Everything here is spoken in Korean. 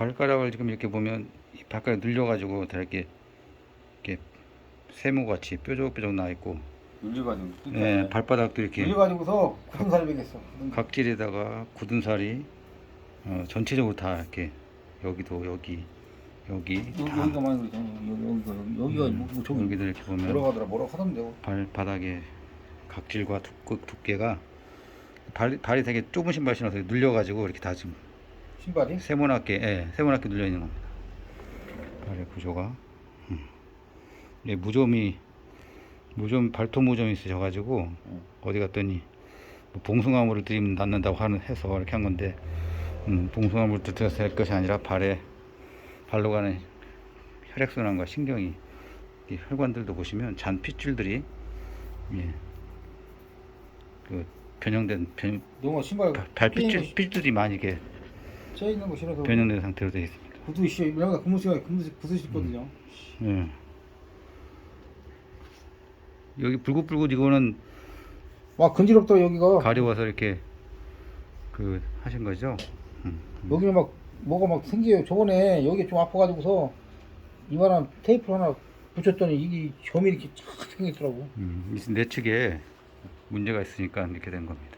발가락을 지금 이렇게 보면 이 발가락 늘려가지고 다 이렇게 이렇게 세모같이 뾰족뾰족 나 있고 눌려가지고. 예, 발바닥도 이렇게 눌려가지고서 굳은 살이 베겠어. 각질에다가 굳은 살이 어, 전체적으로 다 이렇게 여기도 여기 여기 여기, 다 여기가 많이 그러잖아. 여기, 여기, 여기가 음, 뭐, 저기 여기도 이렇게 보면 들어가더라. 뭐라고 하던데. 발바닥에 각질과 두께, 두께가 발, 발이 되게 좁은 신발 신어서 눌려가지고 이렇게 다 지금 신발이? 세모나게 예, 세모나게 눌려 있는 겁니다. 발의 구조가 음. 예, 무좀이 무좀 발톱 무좀이 있으셔가지고 응. 어디 갔더니 뭐 봉숭아물을 들이면 낫는다고 하는 해서 이렇게 한 건데 음, 봉숭아물 들여서 될 것이 아니라 발에 발로 가는 혈액순환과 신경이 이 혈관들도 보시면 잔 핏줄들이 예, 그 변형된 변, 영어 신발 발- 핏줄 핏줄이 많이 이게 쪄 있는 거 싫어서. 변형된 상태로 되어 있습니다. 구두 씨, 내가 금수가 금수 구두 신거든요. 예. 여기 불긋불긋 이거는 와 근지럽다 여기가. 가려워서 이렇게 그 하신 거죠? 음. 여기는 막 뭐가 막 생겨요. 저번에 여기 좀 아파가지고서 이만한 테이프 하나 붙였더니 이게 점이 이렇게 쫙 생겼더라고. 음, 이 내측에 문제가 있으니까 이렇게 된 겁니다.